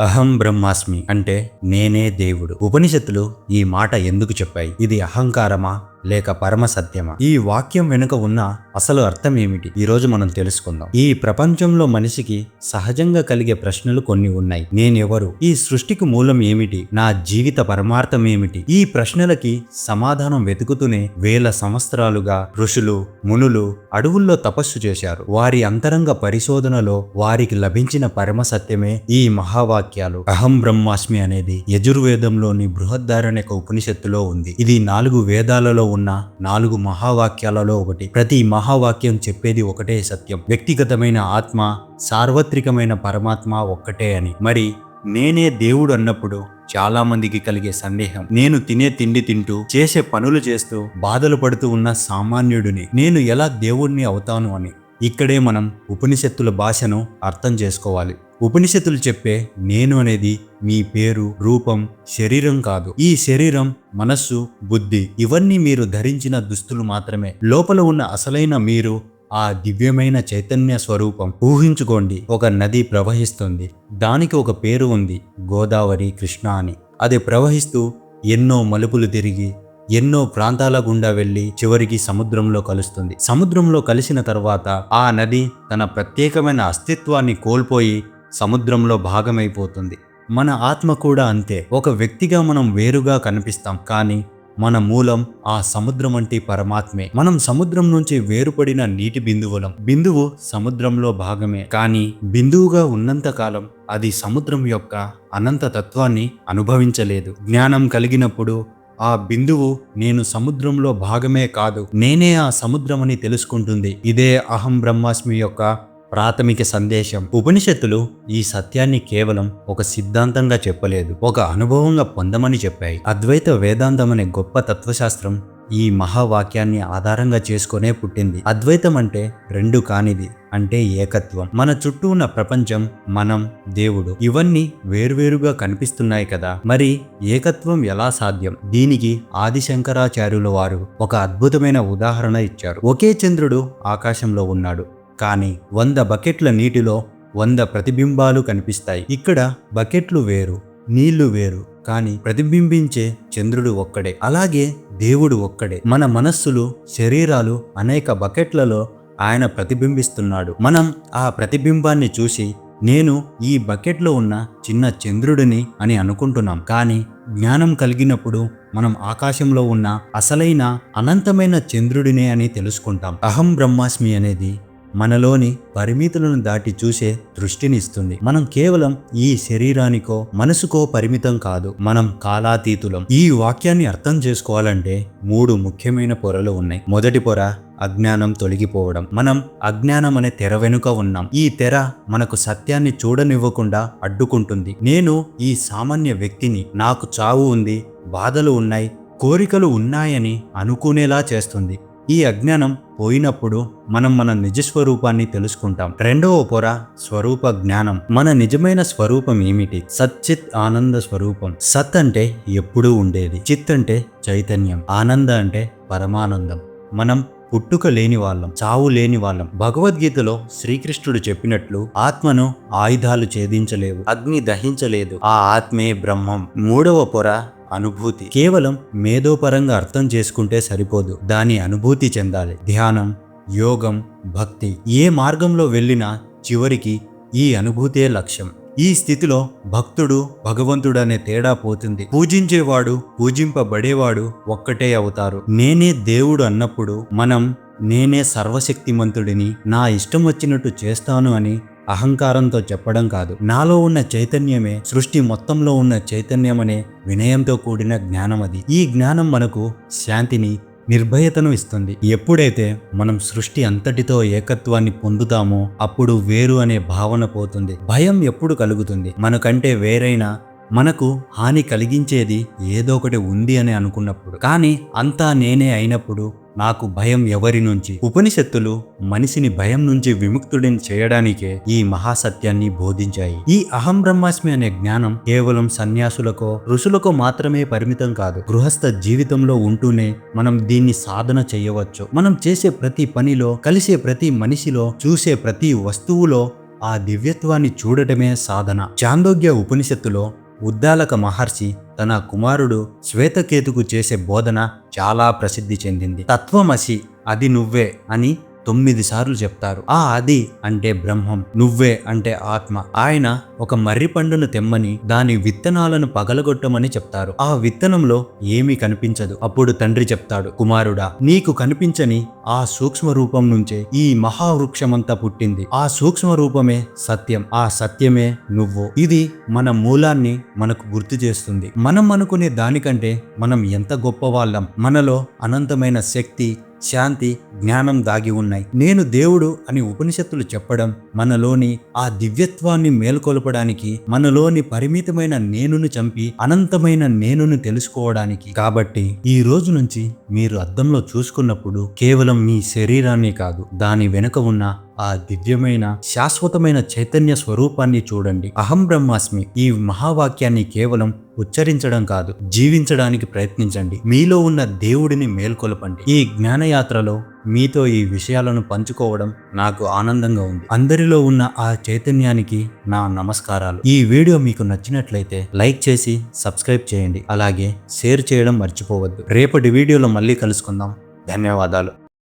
అహం బ్రహ్మాస్మి అంటే నేనే దేవుడు. ఉపనిషత్తులు ఈ మాట ఎందుకు చెప్పాయి? ఇది అహంకారమా లేక పరమ సత్యమా? ఈ వాక్యం వెనుక ఉన్న అసలు అర్థం ఏమిటి? ఈరోజు మనం తెలుసుకుందాం. ఈ ప్రపంచంలో మనిషికి సహజంగా కలిగే ప్రశ్నలు కొన్ని ఉన్నాయి. నేనెవరు? ఈ సృష్టికి మూలం ఏమిటి? నా జీవిత పరమార్థం ఏమిటి? ఈ ప్రశ్నలకి సమాధానం వెతుకుతూనే వేల సంవత్సరాలుగా ఋషులు మునులు అడవుల్లో తపస్సు చేశారు. వారి అంతరంగ పరిశోధనలో వారికి లభించిన పరమ సత్యమే ఈ మహావాక్యాలు. అహం బ్రహ్మాస్మి అనేది యజుర్వేదంలోని బృహద్ధారణ్యక ఉపనిషత్తులో ఉంది. ఇది నాలుగు వేదాలలో ఉన్న నాలుగు మహావాక్యాలలో ఒకటి. ప్రతి మహావాక్యం చెప్పేది ఒకటే సత్యం. వ్యక్తిగతమైన ఆత్మ సార్వత్రికమైన పరమాత్మ ఒక్కటే అని. మరి నేనే దేవుడు అన్నప్పుడు చాలా మందికి కలిగే సందేహం. నేను తినే తిండి తింటూ చేసే పనులు చేస్తూ బాధలు పడుతూ ఉన్న సామాన్యుడిని. నేను ఎలా దేవుణ్ణి అవుతాను అని. ఇక్కడే మనం ఉపనిషత్తుల భాషను అర్థం చేసుకోవాలి. ఉపనిషత్తులు చెప్పే నేను అనేది మీ పేరు రూపం శరీరం కాదు. ఈ శరీరం మనస్సు బుద్ధి ఇవన్నీ మీరు ధరించిన దుస్తులు మాత్రమే. లోపల ఉన్న అసలైన మీరు ఆ దివ్యమైన చైతన్య స్వరూపం. ఊహించుకోండి ఒక నది ప్రవహిస్తుంది. దానికి ఒక పేరు ఉంది గోదావరి కృష్ణ అని. అది ప్రవహిస్తూ ఎన్నో మలుపులు తిరిగి ఎన్నో ప్రాంతాల గుండా వెళ్ళి చివరికి సముద్రంలో కలుస్తుంది. సముద్రంలో కలిసిన తర్వాత ఆ నది తన ప్రత్యేకమైన అస్తిత్వాన్ని కోల్పోయి సముద్రంలో భాగమైపోతుంది. మన ఆత్మ కూడా అంతే. ఒక వ్యక్తిగా మనం వేరుగా కనిపిస్తాం కానీ మన మూలం ఆ సముద్రం వంటి పరమాత్మే. మనం సముద్రం నుంచి వేరుపడిన నీటి బిందువులం. బిందువు సముద్రంలో భాగమే. కానీ బిందువుగా ఉన్నంత కాలం అది సముద్రం యొక్క అనంత తత్వాన్ని అనుభవించలేదు. జ్ఞానం కలిగినప్పుడు ఆ బిందువు నేను సముద్రంలో భాగమే కాదు నేనే ఆ సముద్రమని తెలుసుకుంటుంది. ఇదే అహం బ్రహ్మాస్మి యొక్క ప్రాథమిక సందేశం. ఉపనిషత్తులు ఈ సత్యాన్ని కేవలం ఒక సిద్ధాంతంగా చెప్పలేదు ఒక అనుభవంగా పొందమని చెప్పాయి. అద్వైత వేదాంతం అనే గొప్ప తత్వశాస్త్రం ఈ మహావాక్యాన్ని ఆధారంగా చేసుకునే పుట్టింది. అద్వైతం అంటే రెండు కానిది అంటే ఏకత్వం. మన చుట్టూ ఉన్న ప్రపంచం మనం దేవుడు ఇవన్నీ వేర్వేరుగా కనిపిస్తున్నాయి కదా. మరి ఏకత్వం ఎలా సాధ్యం? దీనికి ఆదిశంకరాచార్యుల వారు ఒక అద్భుతమైన ఉదాహరణ ఇచ్చారు. ఒకే చంద్రుడు ఆకాశంలో ఉన్నాడు. కానీ వంద బకెట్ల నీటిలో వంద ప్రతిబింబాలు కనిపిస్తాయి. ఇక్కడ బకెట్లు వేరు నీళ్ళు వేరు కానీ ప్రతిబింబించే చంద్రుడు ఒక్కడే. అలాగే దేవుడు ఒక్కడే. మన మనస్సులు శరీరాలు అనేక బకెట్లలో ఆయన ప్రతిబింబిస్తున్నాడు. మనం ఆ ప్రతిబింబాన్ని చూసి నేను ఈ బకెట్లో ఉన్న చిన్న చంద్రుడిని అని అనుకుంటున్నాం. కానీ జ్ఞానం కలిగినప్పుడు మనం ఆకాశంలో ఉన్న అసలైన అనంతమైన చంద్రుడినే అని తెలుసుకుంటాం. అహం బ్రహ్మాస్మి అనేది మనలోని పరిమితులను దాటి చూసే దృష్టినిస్తుంది. మనం కేవలం ఈ శరీరానికో మనసుకో పరిమితం కాదు. మనం కాలాతీతులం. ఈ వాక్యాన్ని అర్థం చేసుకోవాలంటే మూడు ముఖ్యమైన పొరలు ఉన్నాయి. మొదటి పొర అజ్ఞానం తొలగిపోవడం. మనం అజ్ఞానం అనే తెర వెనుక ఉన్నాం. ఈ తెర మనకు సత్యాన్ని చూడనివ్వకుండా అడ్డుకుంటుంది. నేను ఈ సామాన్య వ్యక్తిని నాకు చావు ఉంది బాధలు ఉన్నాయి కోరికలు ఉన్నాయని అనుకునేలా చేస్తుంది. ఈ అజ్ఞానం పోయినప్పుడు మనం మన నిజస్వరూపాన్ని తెలుసుకుంటాం. రెండవ పొర స్వరూప జ్ఞానం. మన నిజమైన స్వరూపం ఏమిటి? సచ్చిత్ ఆనంద స్వరూపం. సత్ అంటే ఎప్పుడూ ఉండేది. చిత్ అంటే చైతన్యం. ఆనంద అంటే పరమానందం. మనం పుట్టుక లేని వాళ్ళం చావు లేని వాళ్ళం. భగవద్గీతలో శ్రీకృష్ణుడు చెప్పినట్లు ఆత్మను ఆయుధాలు ఛేదించలేవు అగ్ని దహించలేదు. ఆ ఆత్మే బ్రహ్మం. మూడవ పొర అనుభూతి. కేవలం మేధోపరంగా అర్థం చేసుకుంటే సరిపోదు. దాని అనుభూతి చెందాలి. ధ్యానం యోగం భక్తి ఏ మార్గంలో వెళ్ళినా చివరికి ఈ అనుభూతే లక్ష్యం. ఈ స్థితిలో భక్తుడు భగవంతుడనే తేడా పోతుంది. పూజించేవాడు పూజింపబడేవాడు ఒక్కటే అవుతారు. నేనే దేవుడు అన్నప్పుడు మనం నేనే సర్వశక్తిమంతుడిని నా ఇష్టం వచ్చినట్టు చేస్తాను అని అహంకారంతో చెప్పడం కాదు. నాలో ఉన్న చైతన్యమే సృష్టి మొత్తంలో ఉన్న చైతన్యం అనే వినయంతో కూడిన జ్ఞానం అది. ఈ జ్ఞానం మనకు శాంతిని నిర్భయతను ఇస్తుంది. ఎప్పుడైతే మనం సృష్టి అంతటితో ఏకత్వాన్ని పొందుతామో అప్పుడు వేరు అనే భావన పోతుంది. భయం ఎప్పుడు కలుగుతుంది? మనకంటే వేరైన మనకు హాని కలిగించేది ఏదో ఒకటి ఉంది అని అనుకున్నప్పుడు. కానీ అంతా నేనే అయినప్పుడు నాకు భయం ఎవరి నుంచి? ఉపనిషత్తులు మనిషిని భయం నుంచి విముక్తుడిని చేయడానికే ఈ మహాసత్యాన్ని బోధించాయి. ఈ అహం బ్రహ్మాస్మి అనే జ్ఞానం కేవలం సన్యాసులకో ఋషులకో మాత్రమే పరిమితం కాదు. గృహస్థ జీవితంలో ఉంటూనే మనం దీన్ని సాధన చేయవచ్చు. మనం చేసే ప్రతి పనిలో కలిసే ప్రతి మనిషిలో చూసే ప్రతి వస్తువులో ఆ దివ్యత్వాన్ని చూడటమే సాధన. చాందోగ్య ఉపనిషత్తులో ఉద్దాలక మహర్షి తన కుమారుడు శ్వేతకేతుకు చేసే బోధన చాలా ప్రసిద్ధి చెందింది. తత్వమసి అది నువ్వే అని తొమ్మిది సార్లు చెప్తారు. ఆ అది అంటే బ్రహ్మం నువ్వే అంటే ఆత్మ. ఆయన ఒక మర్రి పండును తెమ్మని దాని విత్తనాలను పగలగొట్టమని చెప్తారు. ఆ విత్తనంలో ఏమీ కనిపించదు. అప్పుడు తండ్రి చెప్తాడు కుమారుడా నీకు కనిపించని ఆ సూక్ష్మ రూపం నుంచే ఈ మహావృక్షమంతా పుట్టింది. ఆ సూక్ష్మ రూపమే సత్యం. ఆ సత్యమే నువ్వు. ఇది మన మూలాన్ని మనకు గుర్తు చేస్తుంది. మనం అనుకునే దానికంటే మనం ఎంత గొప్పవాళ్ళం. మనలో అనంతమైన శక్తి శాంతి జ్ఞానం దాగి ఉన్నాయి. నేను దేవుడు అని ఉపనిషత్తులు చెప్పడం మనలోని ఆ దివ్యత్వాన్ని మేల్కొల్పడానికి మనలోని పరిమితమైన నేనును చంపి అనంతమైన నేనును తెలుసుకోవడానికి. కాబట్టి ఈ రోజు నుంచి మీరు అద్దంలో చూసుకున్నప్పుడు కేవలం మీ శరీరాన్ని కాదు దాని వెనుక ఉన్న ఆ దివ్యమైన శాశ్వతమైన చైతన్య స్వరూపాన్ని చూడండి. అహం బ్రహ్మాస్మి ఈ మహావాక్యాన్ని కేవలం ఉచ్చరించడం కాదు జీవించడానికి ప్రయత్నించండి. మీలో ఉన్న దేవుడిని మేల్కొలపండి. ఈ జ్ఞానయాత్రలో మీతో ఈ విషయాలను పంచుకోవడం నాకు ఆనందంగా ఉంది. అందరిలో ఉన్న ఆ చైతన్యానికి నా నమస్కారాలు. ఈ వీడియో మీకు నచ్చినట్లయితే లైక్ చేసి సబ్స్క్రైబ్ చేయండి. అలాగే షేర్ చేయడం మర్చిపోవద్దు. రేపటి వీడియోలో మళ్ళీ కలుసుకుందాం. ధన్యవాదాలు.